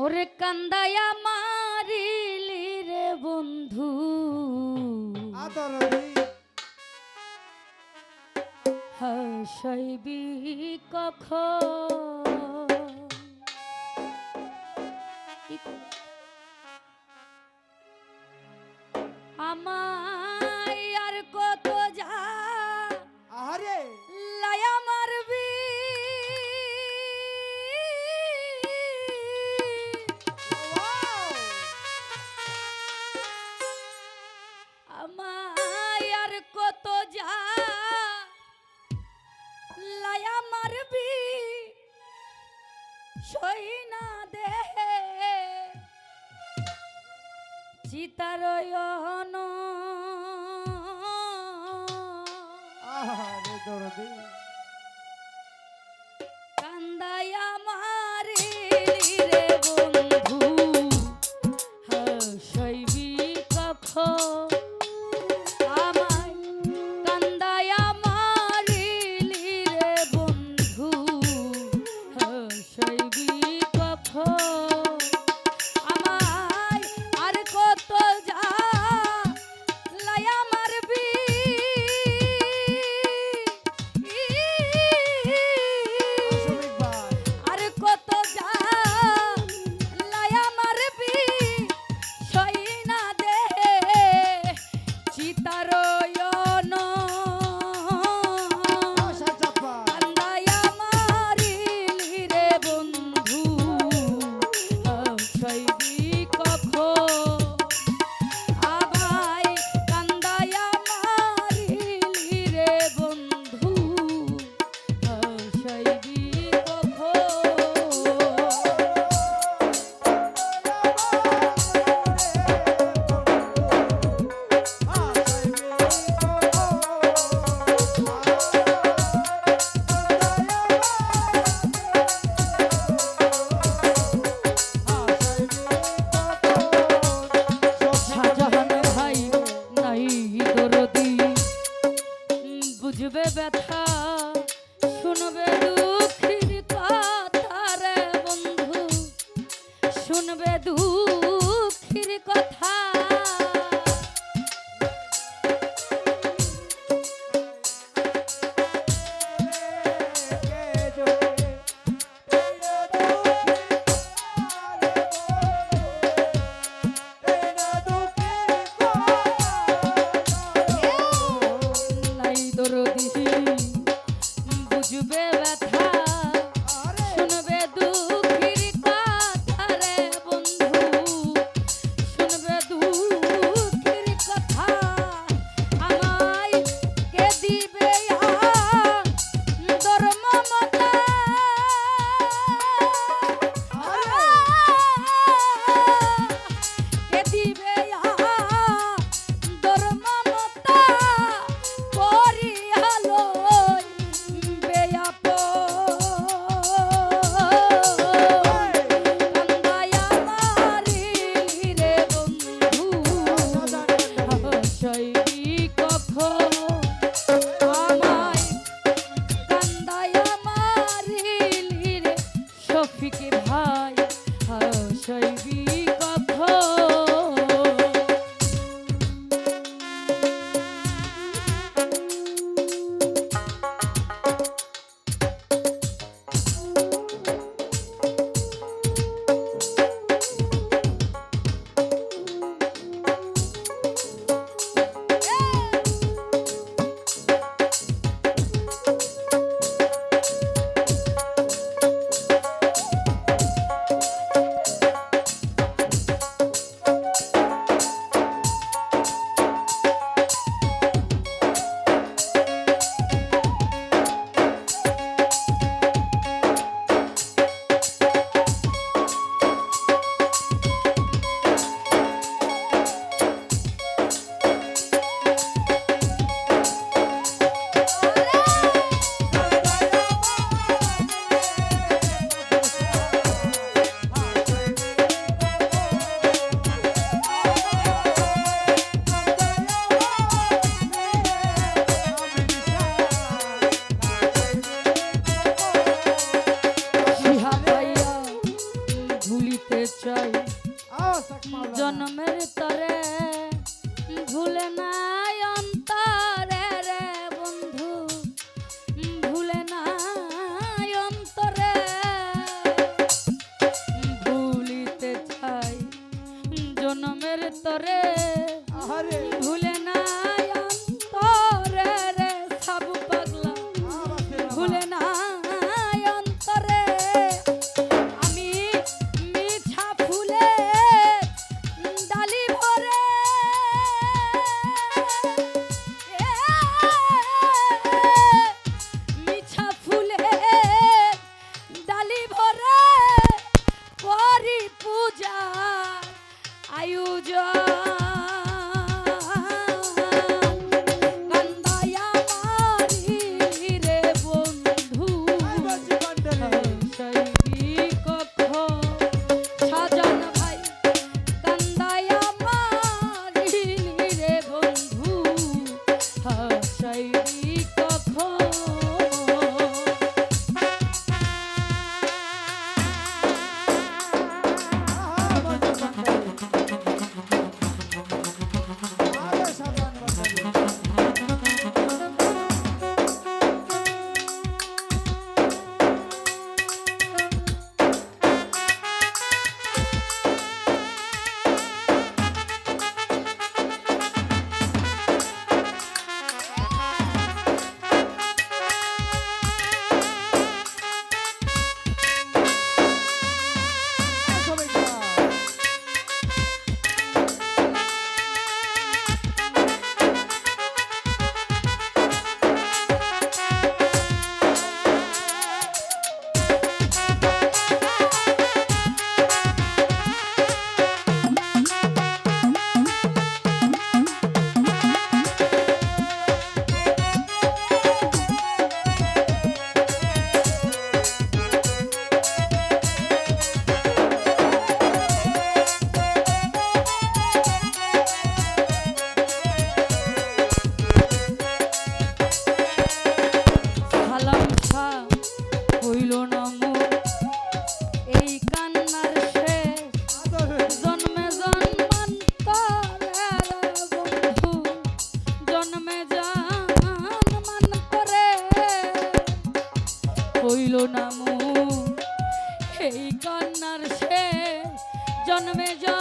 ওরে কান্দায়া মারিলি রে বন্ধু। হাসাইবি কখন? যা লায়া মারবি সই না দে চিতারয়ন that high. You better. তরে ভুলে নাই। জন্মে জন্ম